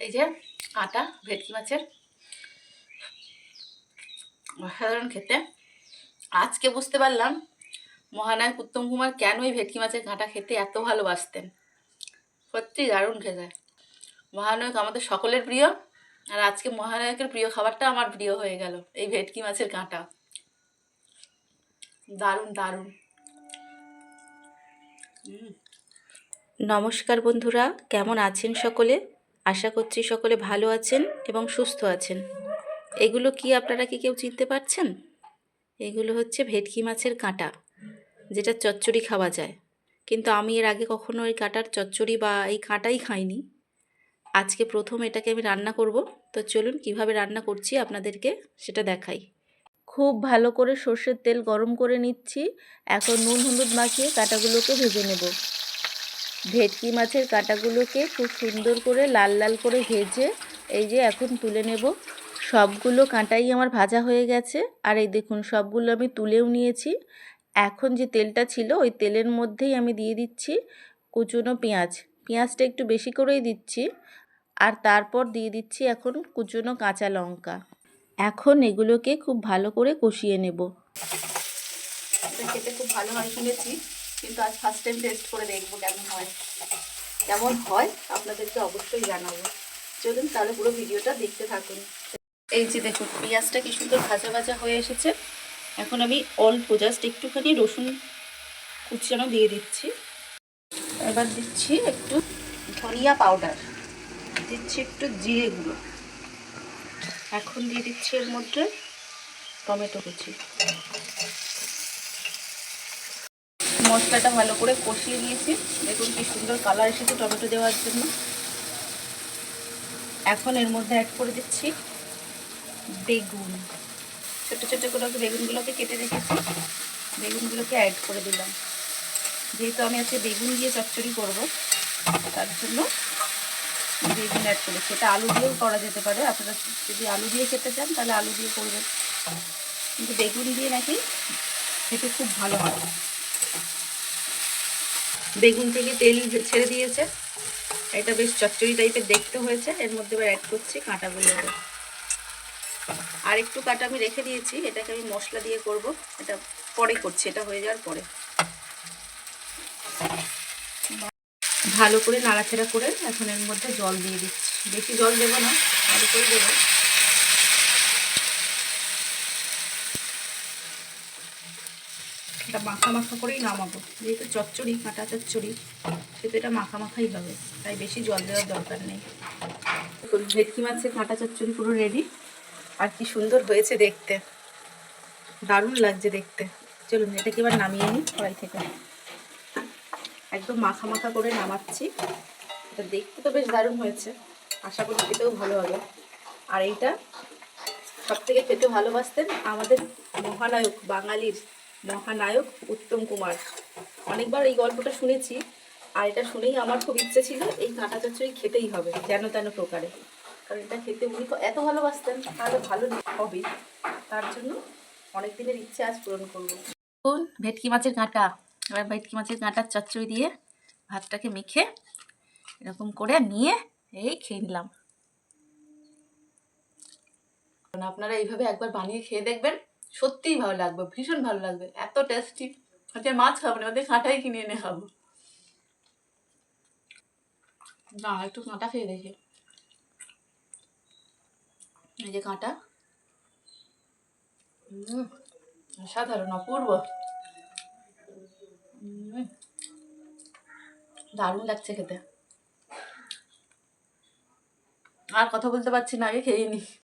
এই যে কাঁটা ভেটকি মাছের অসাধারণ খেতে। আজকে বুঝতে পারলাম মহানায়ক উত্তম কুমার কেন এই ভেটকি মাছের কাঁটা খেতে এত ভালোবাসতেন। সত্যি দারুণ খেতে। মহানায়ক আমাদের সকলের প্রিয় আর আজকে মহানায়কের প্রিয় খাবারটা আমার প্রিয় হয়ে গেল, এই ভেটকি মাছের কাঁটা দারুণ দারুণ। নমস্কার বন্ধুরা, কেমন আছেন সকলে? আশা করছি সকলে ভালো আছেন এবং সুস্থ আছেন। এগুলো কি আপনারা কি কেউ চিনতে পারছেন? এগুলো হচ্ছে ভেটকি মাছের কাঁটা, যেটা চচ্চড়ি খাওয়া যায়। কিন্তু আমি এর আগে কখনো এই কাঁটার চচ্চড়ি বা এই কাঁটাই খাইনি। আজকে প্রথম এটাকে আমি রান্না করব। তো চলুন কীভাবে রান্না করছি আপনাদেরকে সেটা দেখাই। খুব ভালো করে সর্ষের তেল গরম করে নিচ্ছি। এখন নুন হলুদ মাখিয়ে কাঁটাগুলোকে ভেজে নেব। ভেটকি মাছের কাঁটাগুলোকে খুব সুন্দর করে লাল লাল করে ভেজে এই যে এখন তুলে নেব। সবগুলো কাঁটাই আমার ভাজা হয়ে গেছে। আর এই দেখুন, সবগুলো আমি তুলেও নিয়েছি। এখন যে তেলটা ছিল, ওই তেলের মধ্যেই আমি দিয়ে দিচ্ছি কুচনো পেঁয়াজ। পেঁয়াজটা একটু বেশি করেই দিচ্ছি। আর তারপর দিয়ে দিচ্ছি এখন কুচনো কাঁচা লঙ্কা। এখন এগুলোকে খুব ভালো করে কষিয়ে নেব। খেতে খুব ভালো হয়, শুনেছি। কিন্তু আজ ফার্স্ট টাইম টেস্ট করে দেখব কেমন হয়। কেমন হয়, আপনাদেরকে অবশ্যই জানাব। চলুন তাহলে পুরো ভিডিওটা দেখতে থাকুন। এই যে দেখুন, পেঁয়াজটা কি সুন্দর ভাজা ভাজা হয়ে এসেছে। এখন আমি অল্প জাস্ট একটুখানি রসুন কুচানো দিয়ে দিচ্ছি। এবার দিচ্ছি একটু ধনিয়া পাউডার দিচ্ছি একটু জিরে গুঁড়ো। এখন দিয়ে দিচ্ছি এর মধ্যে টমেটো কুচি। মশলাটা ভালো করে কষিয়ে নিয়েছি। দেখুন কি সুন্দর কালার এসেছে টমেটো দেওয়ার জন্য। এখন এর মধ্যে অ্যাড করে দিচ্ছি বেগুন। ছোটো ছোটো করে বেগুনগুলোকে কেটে রেখেছি। বেগুনগুলোকে অ্যাড করে দিলাম। যেহেতু আমি আজকে বেগুন দিয়ে চচ্চড়ি করব, তার জন্য বেগুন অ্যাড করেছি। এটা আলু দিয়েও করা যেতে পারে। আপনারা যদি আলু দিয়ে খেতে চান, তাহলে আলু দিয়ে করবেন। কিন্তু বেগুন দিয়ে নাকি খেতে খুব ভালো হয়। বেগুন থেকে তেল ছেড়ে দিয়েছে। এটা বেশ চচ্চড়ি টাইপের দেখতে হয়েছে। এর মধ্যে এবার অ্যাড করছি কাঁটাগুলো আর একটু কাঁটা আমি রেখে দিয়েছি। এটাকে আমি মশলা দিয়ে করব। এটা পরে করছি। এটা হয়ে যাওয়ার পরে। ভালো করে নাড়াচাড়া করে এখন এর মধ্যে জল দিয়ে দিচ্ছি। বেশি জল দেবো না, ভালো করে দেবো। এটা মাখা মাখা করেই নামাবো। যেহেতু চচ্চড়ি, কাঁটা চচ্চড়ি, সেহেতু এটা মাখা মাখাই হবে। তাই বেশি জল দেওয়ার দরকার নেই। ভেটকি মাছের কাঁটা চচ্চড়ি পুরো রেডি আর কি সুন্দর হয়েছে দেখতে। দারুণ লাগছে দেখতে। চলুন, এটাকে এবার নামিয়ে নিই কড়াই থেকে। একদম মাখা মাখা করে নামাচ্ছি। এটা দেখতে তো বেশ দারুণ হয়েছে। আশা করি খেতেও ভালো হবে। আর এইটা সব থেকে খেতে ভালোবাসতেন আমাদের মহানায়ক বাঙালির মহানায়ক উত্তম কুমার। অনেকবার এই গল্পটা শুনেছি আর এটা শুনেই আমার খুব ইচ্ছে ছিল এই কাঁটা চচ্চড়ি খেতেই হবে যেন তেন প্রকারে। কারণ এটা খেতে উনি তো এত ভালোবাসতেন তাহলে ভালো হবে। তার জন্য অনেক দিনের ইচ্ছে আজ পূরণ করব। ভেটকি মাছের কাঁটা। এবার ভেটকি মাছের কাঁটার চচ্চড়ি দিয়ে ভাতটাকে মেখে এরকম করে নিয়ে এই খেয়ে নিলাম। আপনারা এইভাবে একবার বানিয়ে খেয়ে দেখবেন। সত্যিই ভালো লাগবে, ভীষণ ভালো লাগবে। এত টেস্টি হচ্ছে মাছ খাব না, ওদের কাঁটাই কিনে এনে খাব। না, একটু কাঁটা খেয়ে এই যে কাঁটা। সাধারণ অপূর্ব। দারুণ লাগছে খেতে। আর কথা বলতে পারছি না, আগে খেয়ে নি।